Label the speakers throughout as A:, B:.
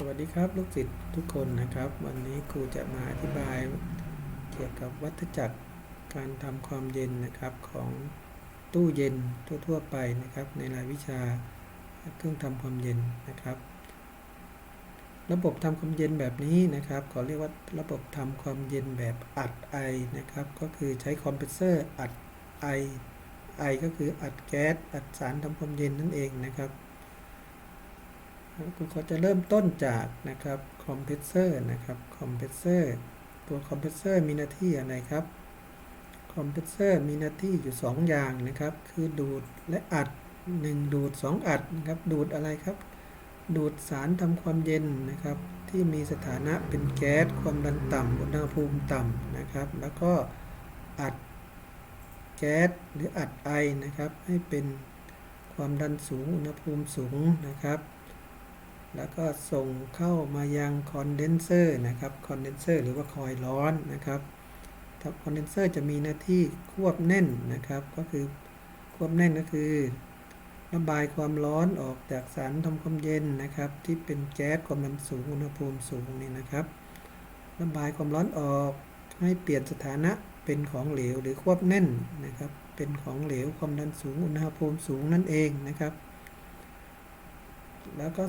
A: สวัสดีครับลูกศิษย์ทุกคนนะครับ วันนี้ครูจะมาอธิบายเกี่ยวกับวัฏจักรการทำความเย็นนะครับของตู้เย็นทั่ว ๆ ไปนะครับ ในรายวิชาเครื่องทำความเย็นนะครับ ระบบทำความเย็นแบบนี้นะครับขอเรียกว่าระบบทำความเย็นแบบอัดไอนะครับ ก็คือใช้คอมเพรสเซอร์อัดไอไอก็คืออัดแก๊สอัดสารทำความเย็นนั่นเองนะครับ คุณเขาจะเริ่มต้นจากนะครับคอมเพรสเซอร์นะครับคอมเพรสเซอร์ตัวคอมเพรสเซอร์มีหน้าที่อะไรครับคอมเพรสเซอร์มีหน้าที่อยู่ 2 อย่างนะครับ คือดูดและอัด 1 ดูด 2 อัดนะครับดูดอะไรครับ ดูดสารทำความเย็นนะครับ ที่มีสถานะเป็นแก๊สความดันต่ำอุณหภูมิต่ำนะครับ แล้วก็อัดแก๊สหรืออัดไอนะครับ ให้เป็นความดันสูงอุณหภูมิสูงนะครับ แล้วก็ส่งเข้ามายังคอนเดนเซอร์นะครับคอนเดนเซอร์หรือว่าคอยล์ร้อนนะครับคอนเดนเซอร์จะมีหน้าที่ควบแน่นนะครับ ก็คือควบแน่นก็คือระบายความร้อนออกจากสารทำความเย็นนะครับ ที่เป็นแก๊สความดันสูงอุณหภูมิสูงนี่นะครับระบายความร้อนออกให้เปลี่ยนสถานะเป็นของเหลวหรือควบแน่นนะครับ เป็นของเหลวความดันสูงอุณหภูมิสูงนั่นเองนะครับ แล้วก็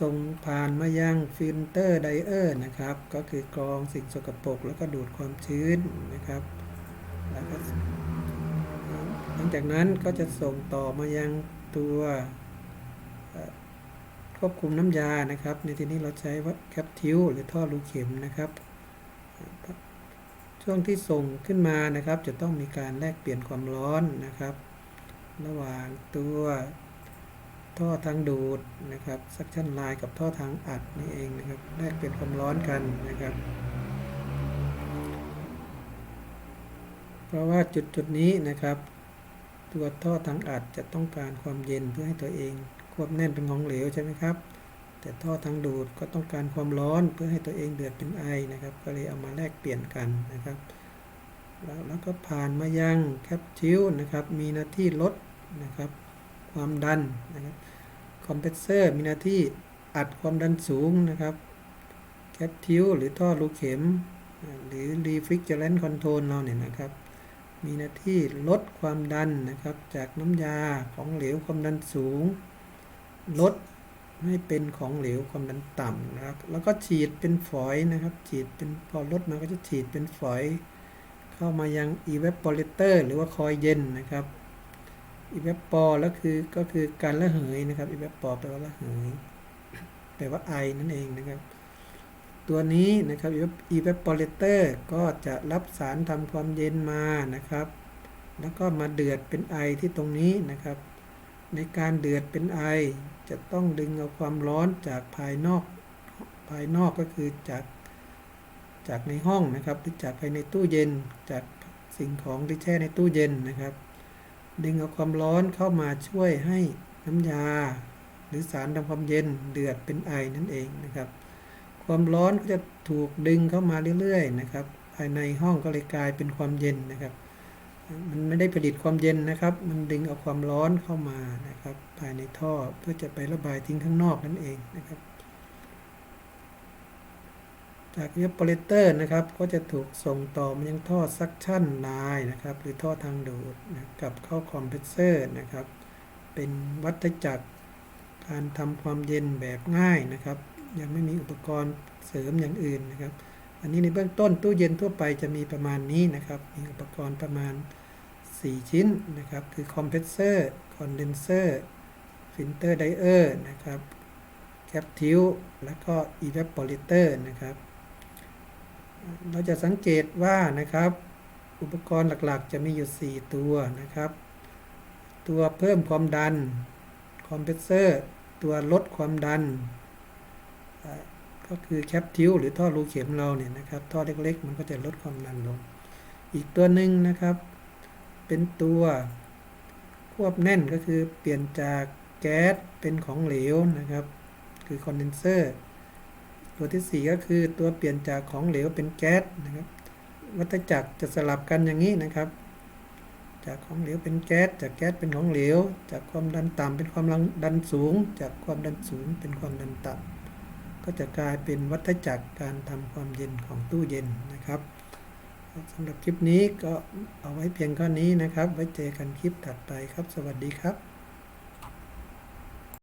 A: ส่งผ่านมายังฟิลเตอร์ไดเออร์นะครับ ก็คือกรองสิ่งสกปรกแล้วก็ดูดความชื้นนะครับแล้วก็หลังจากนั้นก็จะส่งต่อมายังตัวควบคุมน้ำยานะครับ ในที่นี้เราใช้ว่าแคปทิวหรือท่อรูเข็มนะครับ ช่วงที่ส่งขึ้นมานะครับ จะต้องมีการแลกเปลี่ยนความร้อนนะครับ ระหว่างตัว ท่อทางดูดนะครับซักชั่นไลน์กับท่อทางอัดนี่เองนะครับแลกเปลี่ยนความร้อนกันนะครับ เพราะว่าจุดจุดนี้นะครับ ตัวท่อทางอัดจะต้องการความเย็นเพื่อให้ตัวเองควบแน่นเป็นของเหลวใช่ไหมครับ แต่ท่อทางดูดก็ต้องการความร้อนเพื่อให้ตัวเองเดือดเป็นไอนะครับ ก็เลยเอามาแลกเปลี่ยนกันนะครับแล้วแล้วก็ผ่านมายังแคปชิลนะครับ มีหน้าที่ลดนะครับ ความดันนะครับ คอมเพรสเซอร์มีหน้าที่อัดความดันสูงนะครับแคปทิวหรือท่อรูเข็ม หรือ refrigerant control เราเนี่ยนะครับ มีหน้าที่ลดความดันนะครับ จากน้ำยาของเหลวความดันสูง ลดให้เป็นของเหลวความดันต่ำนะครับ แล้วก็ฉีดเป็นฝอยนะครับ ฉีดเป็นพอลดมาก็จะฉีดเป็นฝอย เข้ามายัง evaporator หรือว่าคอยเย็นนะครับ อีเวปปอแล้วคือก็คือการระเหยนะครับอีเวปปอแปลว่าระเหยแปลว่าไอนั่นเองนะครับ ตัวนี้นะครับอีเวปปอเรเตอร์ก็จะรับสารทำความเย็นมานะครับ แล้วก็มาเดือดเป็นไอที่ตรงนี้นะครับ ในการเดือดเป็นไอ จะต้องดึงเอาความร้อนจากภายนอก ภายนอกก็คือจากจากในห้องนะครับหรือจากภายในตู้เย็นจากสิ่งของที่แช่ในตู้เย็นนะครับ ดึงเอาความร้อนเข้ามาช่วยให้น้ำยา หรือสารทำความเย็นเดือดเป็นไอนั่นเองนะครับ ความร้อนก็จะถูกดึงเข้ามาเรื่อยๆนะครับ ภายในห้องก็เลยกลายเป็นความเย็นนะครับ มันไม่ได้ผลิตความเย็นนะครับ มันดึงเอาความร้อนเข้ามานะครับ ภายในท่อเพื่อจะไประบายทิ้งข้างนอกนั่นเองนะครับ จากเอฟเปอเรเตอร์นะครับ ก็จะถูกส่งต่อมายังท่อซักชั่นไลน์นะครับ หรือท่อทางดูดนะกับเข้าคอมเพรสเซอร์นะครับ เป็นวัฏจักรการทำความเย็นแบบง่ายนะครับ ยังไม่มีอุปกรณ์เสริมอย่างอื่นนะครับ อันนี้ในเบื้องต้นตู้เย็นทั่วไปจะมีประมาณนี้นะครับ มีอุปกรณ์ประมาณ 4 ชิ้นนะครับ คือคอมเพรสเซอร์ คอนเดนเซอร์ ฟิลเตอร์ไดเออร์นะครับ แคปทิวแล้วก็อีเวปปอริเตอร์นะครับ เราจะสังเกตว่านะครับ อุปกรณ์หลักๆ จะมีอยู่ 4 ตัวนะครับ ตัวเพิ่มความดันคอมเพรสเซอร์ตัวลดความดัน ก็คือแคปทิวหรือท่อรูเข็มเราเนี่ยนะครับ ท่อเล็กๆ มันก็จะลดความดันลง อีกตัวหนึ่งนะครับ เป็นตัวควบแน่นก็คือเปลี่ยนจากแก๊สเป็นของเหลวนะครับ คือคอนเดนเซอร์ ตัวที่ 4 ก็คือตัวเปลี่ยนจากของเหลวเป็นแก๊สนะครับ วัฏจักรจะสลับกันอย่างนี้นะครับ จากของเหลวเป็นแก๊ส จากแก๊สเป็นของเหลว จากความดันต่ำเป็นความดันสูง จากความดันสูงเป็นความดันต่ำก็จะกลายเป็นวัฏจักรการทำความเย็นของตู้เย็นนะครับสำหรับคลิปนี้ก็เอาไว้เพียงเท่านี้นะครับ ไว้เจอกันคลิปถัดไปครับ สวัสดีครับ